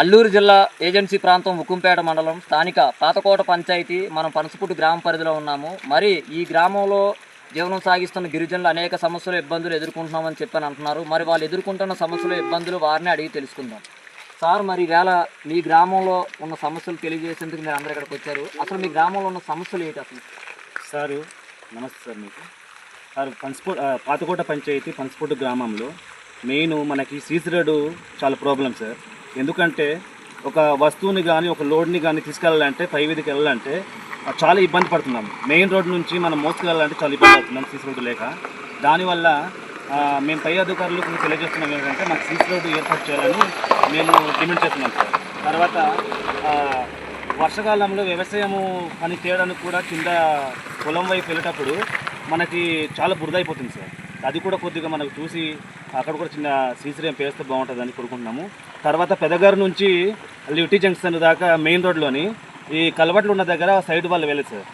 అల్లూరు జిల్లా ఏజెన్సీ ప్రాంతం ఉక్కుంపేట మండలం స్థానిక పాతకోట పంచాయతీ మనం పనసపుట్టు గ్రామ పరిధిలో ఉన్నాము. మరి ఈ గ్రామంలో జీవనం సాగిస్తున్న గిరిజనులు అనేక సమస్యలు ఇబ్బందులు ఎదుర్కొంటున్నామని చెప్పని అంటున్నారు. మరి వాళ్ళు ఎదుర్కొంటున్న సమస్యలు ఇబ్బందులు వారిని అడిగి తెలుసుకుందాం. సార్ మరి వేళ మీ గ్రామంలో ఉన్న సమస్యలు తెలియజేసేందుకు మీరు అందరు ఇక్కడికి వచ్చారు. అసలు మీ గ్రామంలో ఉన్న సమస్యలు ఏంటి అసలు? సారు నమస్తే సార్ మీకు. సార్ పనసపో పాతకోట పంచాయతీ పనసపోటు గ్రామంలో మెయిన్ మనకి సీసీ రోడ్డు చాలా ప్రాబ్లం సార్. ఎందుకంటే ఒక వస్తువుని కానీ ఒక లోడ్ని కానీ తీసుకెళ్ళాలంటే పై వీధికి వెళ్ళాలంటే చాలా ఇబ్బంది పడుతున్నాం. మెయిన్ రోడ్ నుంచి మనం మోసుకెళ్ళాలంటే చాలా ఇబ్బంది పడుతున్నాం సీసీ రోడ్డు లేక. దానివల్ల మేము పై అధికారులకు తెలియజేస్తున్నాం ఏంటంటే మాకు సీసీ రోడ్డు ఏర్పాటు చేయాలని మేము డిమాండ్ చేస్తున్నాం సార్. తర్వాత వర్షాకాలంలో వ్యవసాయము పని చేయడానికి కూడా కింద పొలం వైపు వెళ్ళేటప్పుడు మనకి చాలా బురద అయిపోతుంది సార్. అది కూడా కొద్దిగా మనకు చూసి అక్కడ కూడా చిన్న సీసీఎం పేస్తే వేస్తే బాగుంటుందని కోరుకుంటున్నాము. తర్వాత పెదగారు నుంచి లివిటీ జంక్షన్ దాకా మెయిన్ రోడ్లోని ఈ కలవట్లు ఉన్న దగ్గర సైడ్ వాళ్ళు వెళ్ళదు సార్.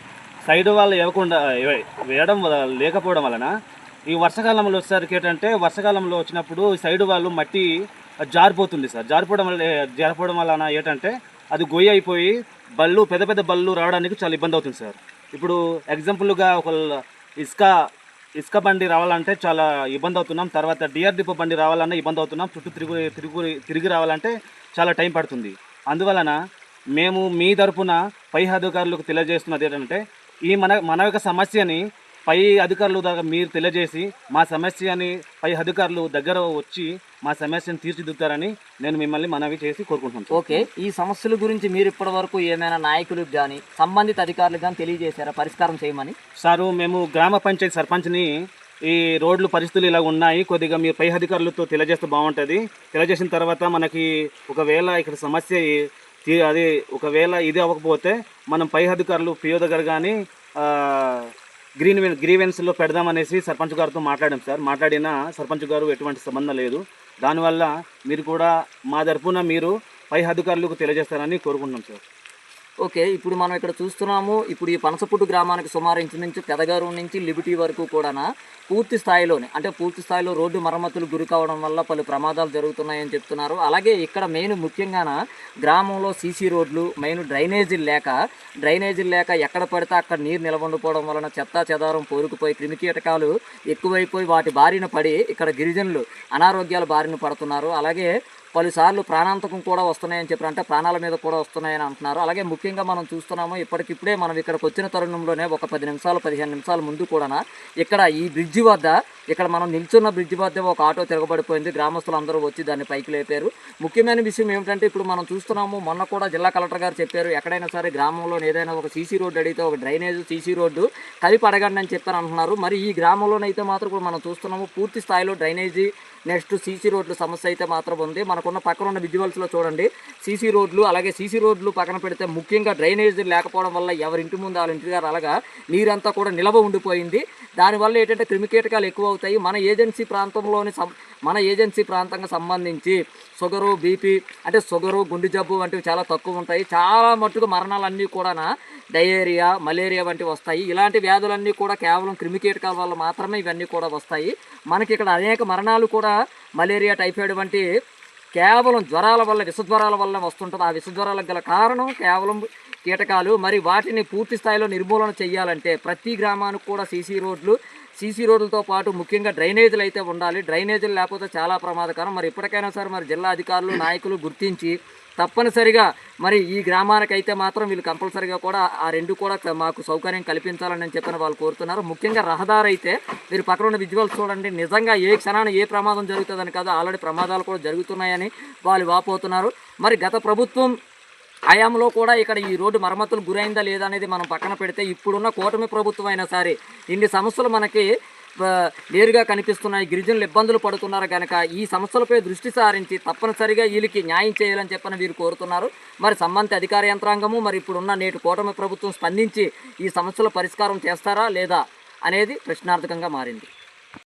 సైడ్ వాళ్ళు ఇవ్వకుండా వేయడం వల్ల- లేకపోవడం వలన ఈ వర్షాకాలంలో వచ్చేసరికి ఏంటంటే వర్షాకాలంలో వచ్చినప్పుడు సైడ్ వాళ్ళు మట్టి జారిపోతుంది సార్. జారిపోవడం వల్ల జారిపోవడం వలన ఏంటంటే అది గొయ్యి అయిపోయి బళ్ళు పెద్ద పెద్ద బళ్ళు రావడానికి చాలా ఇబ్బంది అవుతుంది సార్. ఇప్పుడు ఎగ్జాంపుల్గా ఒక ఇసుక ఇసుక బండి రావాలంటే చాలా ఇబ్బంది అవుతున్నాం. తర్వాత డిఆర్ డిపో బండి రావాలన్నా ఇబ్బంది అవుతున్నాం. చుట్టూ తిరుగు తిరుగు తిరిగి రావాలంటే చాలా టైం పడుతుంది. అందువలన మేము మీ తరపున పై అధికారులకు తెలియజేస్తున్నది ఏంటంటే ఈ మన మన యొక్క సమస్యని పై అధికారులు దాకా మీరు తెలియజేసి మా సమస్యని పై అధికారులు దగ్గర వచ్చి మా సమస్యను తీర్చిదిద్దుతారని నేను మిమ్మల్ని మనవి చేసి కోరుకుంటున్నాను. ఓకే. ఈ సమస్యల గురించి మీరు ఇప్పటి వరకు ఏమైనా నాయకులకు కానీ సంబంధిత అధికారులకు కానీ తెలియజేశారా? పరిష్కారం చేయమని. సారు మేము గ్రామ పంచాయతీ సర్పంచ్ని ఈ రోడ్లు పరిస్థితులు ఇలా ఉన్నాయి. కొద్దిగా మీరు పై అధికారులతో తెలియజేస్తే బాగుంటుంది. తెలియజేసిన తర్వాత మనకి ఒకవేళ ఇక్కడ సమస్య అది ఒకవేళ ఇది అవ్వకపోతే మనం పై అధికారులు పిఓ దగ్గర కానీ గ్రీన్ గ్రీవెన్స్లో పెడదామనేసి సర్పంచ్ గారితో మాట్లాడాం సార్. మాట్లాడిన సర్పంచ్ గారు ఎటువంటి సంబంధం లేదు. దానివల్ల మీరు కూడా మా తరఫున మీరు పై అధికారులకు తెలియజేస్తారని కోరుకుంటున్నాం సార్. ఓకే ఇప్పుడు మనం ఇక్కడ చూస్తున్నాము ఇప్పుడు ఈ పనసపుట్టు గ్రామానికి సుమారు ఇంచుమించు పెదగారు నుంచి లిబిటీ వరకు కూడా పూర్తి స్థాయిలోనే అంటే పూర్తి స్థాయిలో రోడ్డు మరమ్మతులు గురి కావడం వల్ల పలు ప్రమాదాలు జరుగుతున్నాయని చెప్తున్నారు. అలాగే ఇక్కడ మెయిన్ ముఖ్యంగాన గ్రామంలో సీసీ రోడ్లు మెయిన్ డ్రైనేజీలు లేక డ్రైనేజీలు లేక ఎక్కడ పడితే అక్కడ నీరు నిలవండిపోవడం వలన చెత్తా చెదారం పోరుకుపోయి క్రిమికీటకాలు ఎక్కువైపోయి వాటి బారిన పడి ఇక్కడ గిరిజనులు అనారోగ్యాల బారిన పడుతున్నారు. అలాగే పలుసార్లు ప్రాణాంతకం కూడా వస్తున్నాయని చెప్పారు అంటే ప్రాణాల మీద కూడా వస్తున్నాయని అంటున్నారు. అలాగే ముఖ్యంగా మనం చూస్తున్నాము ఇప్పటికిప్పుడే మనం ఇక్కడికి వచ్చిన తరుణంలోనే ఒక పది నిమిషాలు పదిహేను నిమిషాల ముందు కూడా ఇక్కడ ఈ బ్రిడ్జి వద్ద ఇక్కడ మనం నిల్చున్న బ్రిడ్జి వద్ద ఒక ఆటో తిరగబడిపోయింది. గ్రామస్తులు అందరూ వచ్చి దాన్ని పైకి లేపారు. ముఖ్యమైన విషయం ఏమిటంటే ఇప్పుడు మనం చూస్తున్నాము మొన్న కూడా జిల్లా కలెక్టర్ గారు చెప్పారు ఎక్కడైనా సరే గ్రామంలో ఏదైనా ఒక సీసీ రోడ్డు అడిగితే ఒక డ్రైనేజ్ సీసీ రోడ్డు కలిపి అడగండి అని చెప్పారు అంటున్నారు. మరి ఈ గ్రామంలోనైతే మాత్రం ఇప్పుడు మనం చూస్తున్నాము పూర్తి స్థాయిలో డ్రైనేజీ నెక్స్ట్ సీసీ రోడ్లు సమస్య అయితే మాత్రం ఉంది. మనకున్న పక్కన ఉన్న విజువల్స్లో చూడండి సీసీ రోడ్లు అలాగే సీసీ రోడ్లు పక్కన పెడితే ముఖ్యంగా డ్రైనేజ్ లేకపోవడం వల్ల ఎవరి ఇంటి ముందు వాళ్ళ ఇంటి దగ్గర అలాగా నీరంతా కూడా నిలవ ఉండిపోయింది. దానివల్ల ఏంటంటే క్రిమికీటకాలు ఎక్కువ అవుతాయి మన ఏజెన్సీ ప్రాంతంలోని మన ఏజెన్సీ ప్రాంతంగా సంబంధించి షుగరు బీపీ అంటే షుగరు గుండె జబ్బు వంటివి చాలా తక్కువ ఉంటాయి. చాలా మట్టుకు మరణాలన్నీ కూడా డయేరియా మలేరియా వంటివి వస్తాయి. ఇలాంటి వ్యాధులన్నీ కూడా కేవలం క్రిమికీటకాల వల్ల మాత్రమే ఇవన్నీ కూడా వస్తాయి. మనకి ఇక్కడ అనేక మరణాలు కూడా మలేరియా టైఫాయిడ్ వంటి కేవలం జ్వరాల వల్ల విషజ్వరాల వల్ల వస్తుంటుంది. ఆ విషజ్వరాలకు గల కారణం కేవలం కీటకాలు. మరి వాటిని పూర్తి స్థాయిలో నిర్మూలన చేయాలంటే ప్రతి గ్రామానికి కూడా సీసీ రోడ్లు సీసీ రోడ్లతో పాటు ముఖ్యంగా డ్రైనేజీలు అయితే ఉండాలి. డ్రైనేజీలు లేకపోతే చాలా ప్రమాదకరం. మరి ఇప్పటికైనా సరే మరి జిల్లా అధికారులు నాయకులు గుర్తించి తప్పనిసరిగా మరి ఈ గ్రామానికి అయితే మాత్రం వీళ్ళు కంపల్సరిగా కూడా ఆ రెండు కూడా మాకు సౌకర్యం కల్పించాలని చెప్పిన వాళ్ళు కోరుతున్నారు. ముఖ్యంగా రహదారి అయితే మీరు పక్కన ఉన్న విజువల్స్ చూడండి. నిజంగా ఏ క్షణాన ఏ ప్రమాదం జరుగుతుందని కాదు ఆల్రెడీ ప్రమాదాలు కూడా జరుగుతున్నాయని వాళ్ళు వాపోతున్నారు. మరి గత ప్రభుత్వం హయాంలో కూడా ఇక్కడ ఈ రోడ్డు మరమ్మతులు గురైందా లేదా అనేది మనం పక్కన పెడితే ఇప్పుడున్న కూటమి ప్రభుత్వం అయినా సరే ఇన్ని సమస్యలు మనకి నేరుగా కనిపిస్తున్నాయి. గిరిజనులు ఇబ్బందులు పడుతున్నారు కనుక ఈ సమస్యలపై దృష్టి సారించి తప్పనిసరిగా వీళ్ళకి న్యాయం చేయాలని చెప్పని వీరు కోరుతున్నారు. మరి సంబంధిత అధికార యంత్రాంగము మరి ఇప్పుడున్న నేటి కూటమి ప్రభుత్వం స్పందించి ఈ సమస్యల పరిష్కారం చేస్తారా లేదా అనేది ప్రశ్నార్థకంగా మారింది.